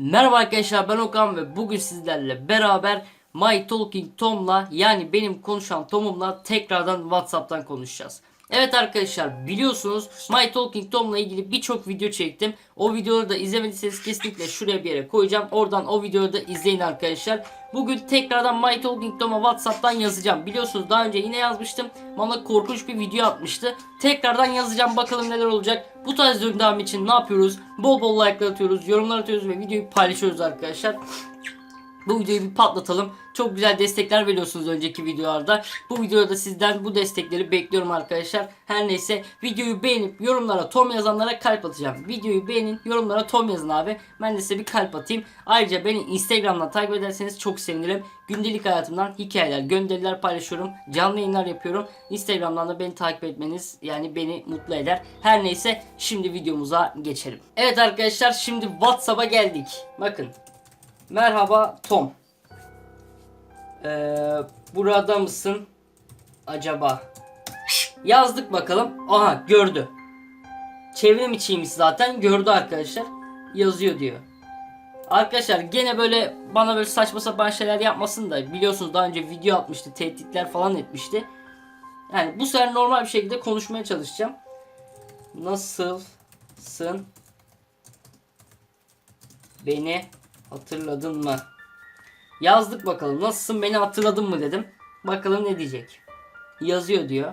Merhaba arkadaşlar ben Okan ve bugün sizlerle beraber My Talking Tom'la yani benim konuşan Tom'umla tekrardan Whatsapp'tan konuşacağız. Evet arkadaşlar biliyorsunuz My Talking Tom'la ilgili birçok video çektim. O videoları da izlemediyseniz kesinlikle şuraya bir yere koyacağım. Oradan o videoyu da izleyin arkadaşlar. Bugün tekrardan My Talking Tom'a Whatsapp'tan yazacağım. Biliyorsunuz daha önce yine yazmıştım. Bana korkunç bir video atmıştı. Tekrardan yazacağım bakalım neler olacak. Bu tarz devamı için ne yapıyoruz? Bol bol like'lar atıyoruz, yorumlar atıyoruz ve videoyu paylaşıyoruz arkadaşlar. Bu videoyu bir patlatalım. Çok güzel destekler veriyorsunuz önceki videolarda. Bu videoda sizden bu destekleri bekliyorum arkadaşlar. Her neyse videoyu beğenip yorumlara Tom yazanlara kalp atacağım. Videoyu beğenin yorumlara Tom yazın abi. Ben de size bir kalp atayım. Ayrıca beni Instagram'dan takip ederseniz çok sevinirim. Gündelik hayatımdan hikayeler, gönderiler paylaşıyorum. Canlı yayınlar yapıyorum. Instagram'dan da beni takip etmeniz yani beni mutlu eder. Her neyse şimdi videomuza geçelim. Evet arkadaşlar şimdi WhatsApp'a geldik. Bakın Merhaba Tom. Ee, burada mısın acaba? Yazdık bakalım. Aha gördü. Çevrim içiymiş zaten. Gördü arkadaşlar. Yazıyor diyor. Arkadaşlar gene böyle bana böyle saçma sapan şeyler yapmasın da biliyorsunuz daha önce video atmıştı. Tehditler falan etmişti. Yani bu sefer normal bir şekilde konuşmaya çalışacağım. Nasılsın? Beni hatırladın mı? Yazdık bakalım. Nasılsın beni hatırladın mı dedim. Bakalım ne diyecek. Yazıyor diyor.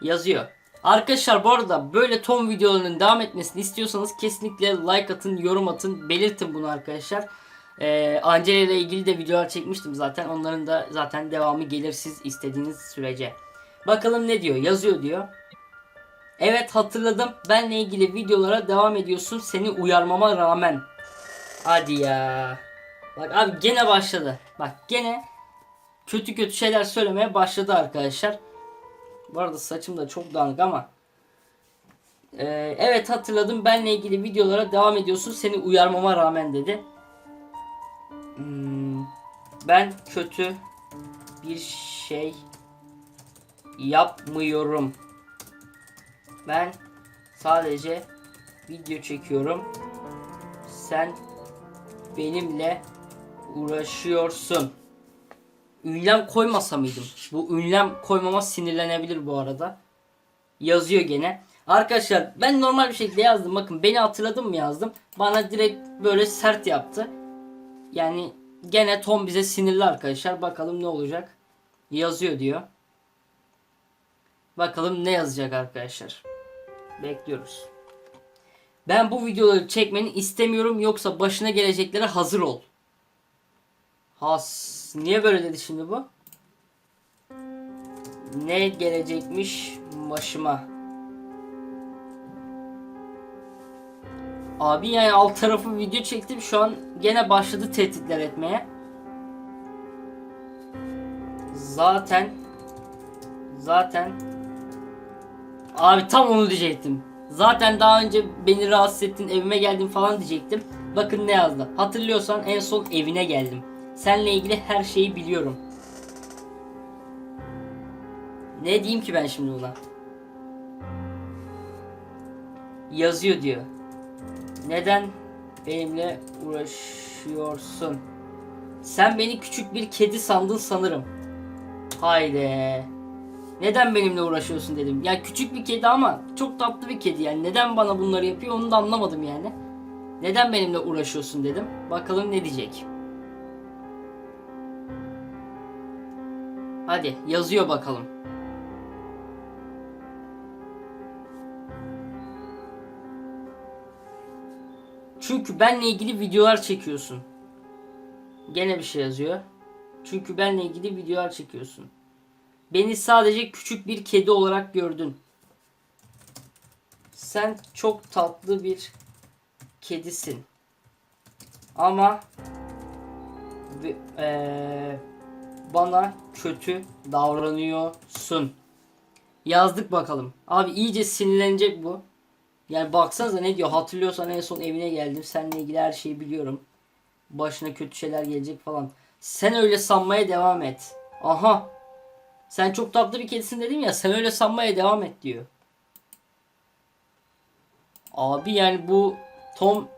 Yazıyor. Arkadaşlar bu arada böyle Tom videolarının devam etmesini istiyorsanız kesinlikle like atın, yorum atın, belirtin bunu arkadaşlar. Ee, Angela ile ilgili de videolar çekmiştim zaten. Onların da zaten devamı gelir siz istediğiniz sürece. Bakalım ne diyor? Yazıyor diyor. Evet hatırladım. Benle ilgili videolara devam ediyorsun. Seni uyarmama rağmen. Hadi ya. Bak abi gene başladı. Bak gene kötü kötü şeyler söylemeye başladı arkadaşlar. Bu arada saçım da çok dağınık ama. Ee, evet hatırladım. Benle ilgili videolara devam ediyorsun. Seni uyarmama rağmen dedi. Hmm, ben kötü bir şey yapmıyorum. Ben sadece video çekiyorum. Sen benimle uğraşıyorsun. Ünlem koymasa mıydım? Bu ünlem koymama sinirlenebilir bu arada. Yazıyor gene. Arkadaşlar ben normal bir şekilde yazdım. Bakın beni hatırladım mı yazdım. Bana direkt böyle sert yaptı. Yani gene Tom bize sinirli arkadaşlar. Bakalım ne olacak. Yazıyor diyor. Bakalım ne yazacak arkadaşlar. Bekliyoruz. Ben bu videoları çekmeni istemiyorum yoksa başına geleceklere hazır ol. Has. Niye böyle dedi şimdi bu? Ne gelecekmiş başıma? Abi yani alt tarafı video çektim şu an gene başladı tehditler etmeye. Zaten zaten Abi tam onu diyecektim. Zaten daha önce beni rahatsız ettin evime geldin falan diyecektim. Bakın ne yazdı. Hatırlıyorsan en son evine geldim. Seninle ilgili her şeyi biliyorum. Ne diyeyim ki ben şimdi buna? Yazıyor diyor. Neden benimle uğraşıyorsun? Sen beni küçük bir kedi sandın sanırım. Haydi. Neden benimle uğraşıyorsun dedim. Ya küçük bir kedi ama çok tatlı bir kedi yani. Neden bana bunları yapıyor onu da anlamadım yani. Neden benimle uğraşıyorsun dedim. Bakalım ne diyecek. Hadi yazıyor bakalım. Çünkü benle ilgili videolar çekiyorsun. Gene bir şey yazıyor. Çünkü benle ilgili videolar çekiyorsun. Beni sadece küçük bir kedi olarak gördün. Sen çok tatlı bir kedisin. Ama eee, bana kötü davranıyorsun. Yazdık bakalım. Abi iyice sinirlenecek bu. Yani baksanıza ne diyor. Hatırlıyorsan en son evine geldim. Seninle ilgili her şeyi biliyorum. Başına kötü şeyler gelecek falan. Sen öyle sanmaya devam et. Aha. Sen çok tatlı bir kedisin dedim ya. Sen öyle sanmaya devam et diyor. Abi yani bu Tom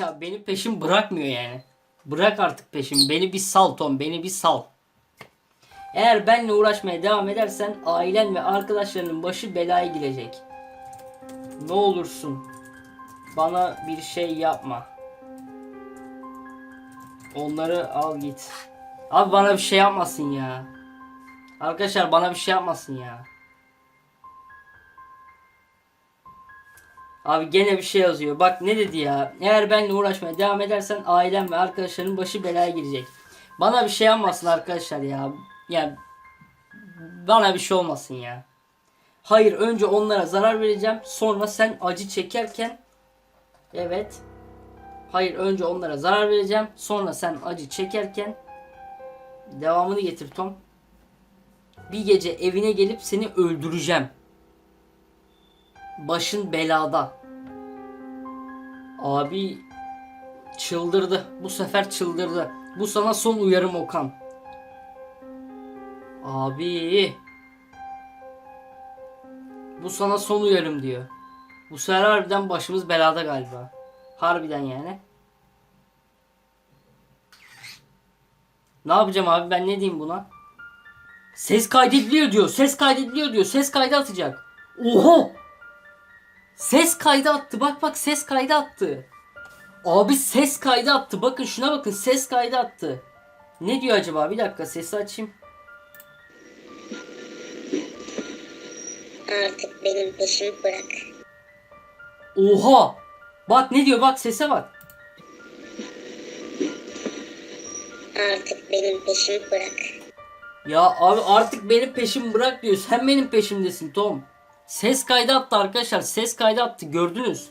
ya beni peşim bırakmıyor yani. Bırak artık peşimi. Beni bir sal Tom. Beni bir sal. Eğer benle uğraşmaya devam edersen ailen ve arkadaşlarının başı belaya girecek. Ne olursun bana bir şey yapma. Onları al git. Abi bana bir şey yapmasın ya. Arkadaşlar bana bir şey yapmasın ya. Abi gene bir şey yazıyor. Bak ne dedi ya. Eğer benimle uğraşmaya devam edersen ailem ve arkadaşların başı belaya girecek. Bana bir şey yapmasın arkadaşlar ya. Ya bana bir şey olmasın ya. Hayır önce onlara zarar vereceğim. Sonra sen acı çekerken Evet. Hayır önce onlara zarar vereceğim. Sonra sen acı çekerken devamını getir Tom. Bir gece evine gelip seni öldüreceğim. Başın belada. Abi çıldırdı. Bu sefer çıldırdı. Bu sana son uyarım Okan. Abi. Bu sana son uyarım diyor. Bu sefer harbiden başımız belada galiba. Harbiden yani. Ne yapacağım abi ben ne diyeyim buna? Ses kaydediliyor diyor. Ses kaydediliyor diyor. Ses kaydı atacak. Oha! Ses kaydı attı. Bak bak ses kaydı attı. Abi ses kaydı attı. Bakın şuna bakın ses kaydı attı. Ne diyor acaba? Bir dakika sesi açayım. Artık benim peşimi bırak. Oha! Bak ne diyor bak sese bak. Artık benim peşimi bırak. Ya abi artık benim peşimi bırak diyor. Sen benim peşimdesin Tom. Ses kaydı attı arkadaşlar. Ses kaydı attı. Gördünüz.